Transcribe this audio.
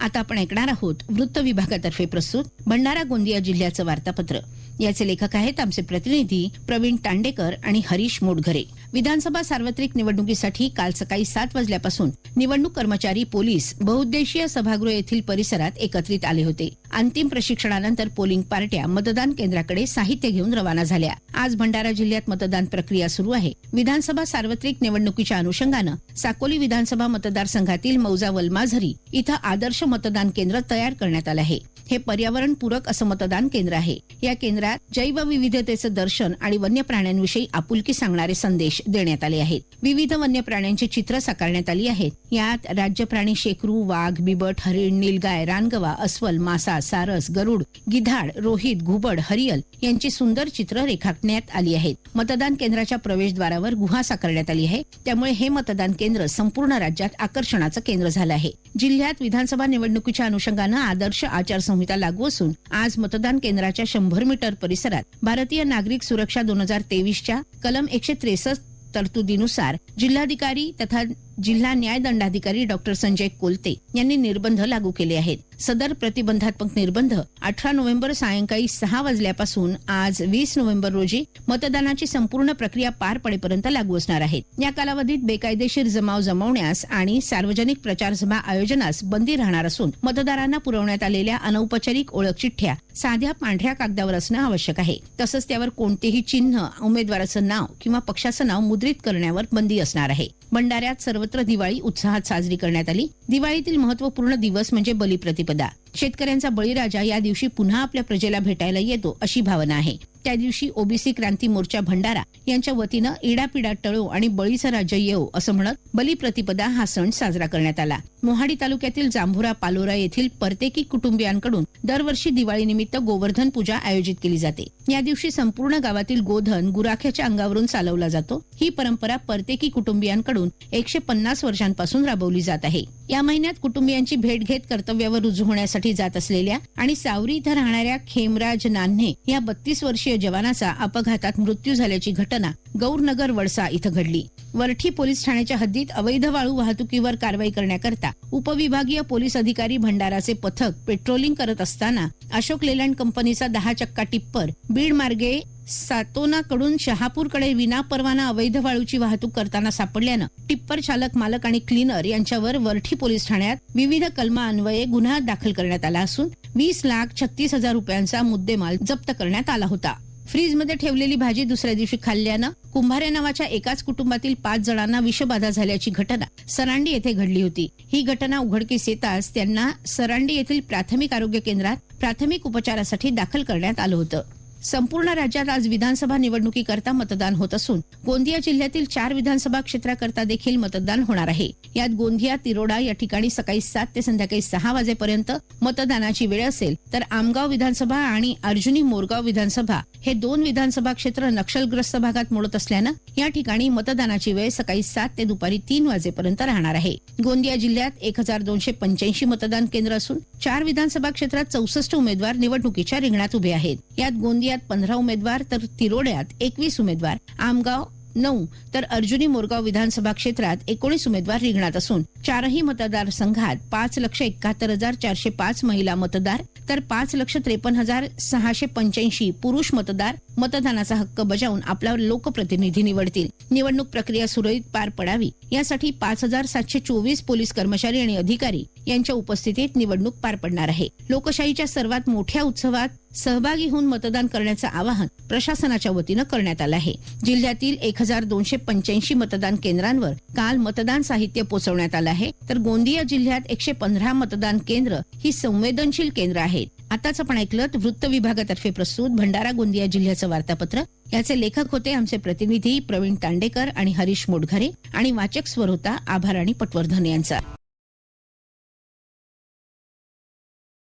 आता आपण ऐकणार आहोत वृत्त विभागातर्फे प्रस्तुत भंडारा गोंदिया जिल्ह्याचं वार्तापत्र. याचे लेखक आहेत आमचे प्रतिनिधी प्रवीण तांडेकर आणि हरीश मोडघरे. विधानसभा सार्वत्रिक निवडणुकीसाठी काल सकाळी सात वाजल्यापासून निवडणूक कर्मचारी पोलीस बहुउद्देशीय सभागृह येथील परिसरात एकत्रित आले होते. अंतिम प्रशिक्षणानंतर पोलिंग पार्ट्या मतदान केंद्राकडे साहित्य घेऊन रवाना झाल्या. आज भंडारा जिल्ह्यात मतदान प्रक्रिया सुरू आहे. विधानसभा सार्वत्रिक निवडणुकीच्या अनुषंगानं साकोली विधानसभा मतदारसंघातील मौजा वलमाझरी इथं आदर्श मतदान केंद्र तयार करण्यात आलं आहे. हे पर्यावरण पूरक असं मतदान केंद्र आहे. या केंद्रात जैवविविधतेचं दर्शन आणि वन्य प्राण्यांविषयी आपुलकी सांगणारे संदेश देण्यात आले आहेत. विविध वन्य प्राण्यांची चित्र साकारण्यात आली आहेत. यात राज्य प्राणी शेकरू वाघ बिबट हरिण निलगाय रानगवा अस्वल मासा सारस गरुड गिधाड रोहित घुबड हरियल यांची सुंदर चित्र रेखाटण्यात आली आहेत. मतदान केंद्राच्या प्रवेशद्वारावर गुहा साकारण्यात आली आहे. त्यामुळे हे मतदान केंद्र संपूर्ण राज्यात आकर्षणाचं केंद्र झालं आहे. जिल्ह्यात विधानसभा निवडणुकीच्या अनुषंगानं आदर्श आचारसंहिता लागू असून आज मतदान केंद्राच्या शंभर मीटर परिसरात भारतीय नागरिक सुरक्षा दोन हजार तेवीसच्या कलम एकशे त्रेसष्ट तरतुदीनुसार जिल्हाधिकारी तथा जिल्हा न्याय दंडाधिकारी डॉक्टर संजय कोलते यांनी निर्बंध लागू केले आहेत. सदर प्रतिबंधात्मक निर्बंध अठरा नोव्हेंबर सायंकाळी सहा वाजल्यापासून आज वीस नोव्हेंबर रोजी मतदानाची संपूर्ण प्रक्रिया पार पडेपर्यंत लागू असणार आहेत या कालावधीत बेकायदेशीर जमाव जमवण्यास आणि सार्वजनिक प्रचारसभा आयोजनास बंदी राहणार असून मतदारांना पुरवण्यात आलेल्या अनौपचारिक ओळख चिठ्ठ्या साध्या पांढऱ्या कागदावर असणं आवश्यक आहे. तसंच त्यावर कोणतेही चिन्ह उमेदवाराचं नाव किंवा पक्षाचं नाव मुद्रित करण्यावर बंदी असणार आहे. भंडाऱ्यात सर्वत्र दिवाळी उत्साहात साजरी करण्यात आली. दिवाळीतील महत्त्वपूर्ण दिवस म्हणजे बलिप्रतिपदा. शेतकऱ्यांचा बळीराजा या दिवशी पुन्हा आपल्या प्रजेला भेटायला येतो अशी भावना आहे. त्या दिवशी ओबीसी क्रांती मोर्चा भंडारा यांच्या वतीनं इडापिडा टळो आणि बळीचं राज्य येऊ असं म्हणत बलिप्रतिपदा हा सण साजरा करण्यात आला. मोहाडी तालुक्यातील जांभुरा पालोरा येथील परतेकी कुटुंबियांकडून दरवर्षी दिवाळीनिमित्त गोवर्धन पूजा आयोजित केली जाते. या दिवशी संपूर्ण गावातील गोधन गुराख्याच्या अंगावरून चालवला जातो. ही परंपरा परतेकी कुटुंबियांकडून एकशे पन्नास वर्षांपासून राबवली जात आहे. या महिन्यात कुटुंबियांची भेट घेत कर्तव्यावर रुजू होण्यासाठी जात असलेल्या आणि सावरी इथं राहणाऱ्या खेमराज नान्हे या बत्तीस वर्षीय वर्षीय जवानाचा अपघातात मृत्यू झाल्याची घटना गौरनगर वडसा इथं घडली. वरठी पोलीस ठाण्याच्या हद्दीत अवैध वाळू वाहतुकीवर कारवाई करण्याकरता उपविभागीय पोलीस अधिकारी भंडाराचे पथक पेट्रोलिंग करत असताना अशोक लेलँड कंपनीचा दहा चक्का टिप्पर बीड मार्गे सातोनाकडून शहापूरकडे विनापरवाना अवैध वाळूची वाहतूक करताना सापडल्यानं टिप्पर चालक मालक आणि क्लीनर यांच्यावर वरठी पोलीस ठाण्यात विविध कलमा अन्वये गुन्हा दाखल करण्यात आला असून वीस लाख छत्तीस हजार रुपयांचा मुद्देमाल जप्त करण्यात आला होता. फ्रीजमध्ये ठेवलेली भाजी दुसऱ्या दिवशी खाल्ल्यानं कुंभारे नावाच्या एकाच कुटुंबातील पाच जणांना विषबाधा झाल्याची घटना सरांडी येथे घडली होती. ही घटना उघडकीस येताच त्यांना सरांडी येथील प्राथमिक आरोग्य केंद्रात प्राथमिक उपचारासाठी दाखल करण्यात आलं होतं. संपूर्ण राज्यात आज विधानसभा निवडणुकीकरता मतदान होत असून गोंदिया जिल्ह्यातील चार विधानसभा क्षेत्राकरता देखील मतदान होणार आहे. यात गोंदिया तिरोडा या ठिकाणी सकाळी सात ते संध्याकाळी सहा वाजेपर्यंत मतदानाची वेळ असेल तर आमगाव विधानसभा आणि अर्जुनी मोरगाव विधानसभा हे दोन विधानसभा क्षेत्र नक्षलग्रस्त भागात मोडत असल्यानं या ठिकाणी मतदानाची वेळ सकाळी सात ते दुपारी तीन वाजेपर्यंत राहणार आहे. गोंदिया जिल्ह्यात एक हजार दोनशे पंच्याऐंशी मतदान केंद्र असून चार विधानसभा क्षेत्रात चौसष्ट उमेदवार निवडणुकीच्या रिंगणात उभे आहेत. यात गोंदियात पंधरा उमेदवार तर तिरोड्यात एकवीस उमेदवार. आमगाव नऊ तर अर्जुनी मोरगाव विधानसभा क्षेत्रात एकोणीस उमेदवार रिंगणात असून चारही मतदारसंघात पाच लक्ष एकाहत्तर हजार चारशे पाच महिला मतदार तर पाच लक्ष त्रेपन्न हजार सहाशे पंच्याऐंशी पुरुष मतदार मतदानाचा हक्क बजावून आपला लोकप्रतिनिधी निवडतील. निवडणूक प्रक्रिया सुरळीत पार पडावी. यासाठी पाच हजार सातशे चोवीस पोलीस कर्मचारी आणि अधिकारी यांच्या उपस्थितीत निवडणूक पार पडणार आहे. लोकशाहीच्या सर्वात मोठ्या उत्सवात सहभागी होऊन मतदान करण्याचं आवाहन प्रशासनाच्या वतीनं करण्यात आलं आहे. जिल्ह्यातील एक हजार दोनशे पंच्याऐंशी मतदान केंद्रांवर काल मतदान साहित्य पोहोचवण्यात आलं आहे. तर गोंदिया जिल्ह्यात एकशे पंधरा मतदान केंद्र ही संवेदनशील केंद्र आहेत. आताच आपण ऐकलं वृत्त विभागातर्फे प्रस्तुत भंडारा गोंदिया जिल्ह्याचं वार्तापत्र. याचे लेखक होते आमचे प्रतिनिधी प्रवीण तांडेकर आणि हरीश मोडघरे आणि वाचक स्वर होता आभार आणि पटवर्धन यांचा.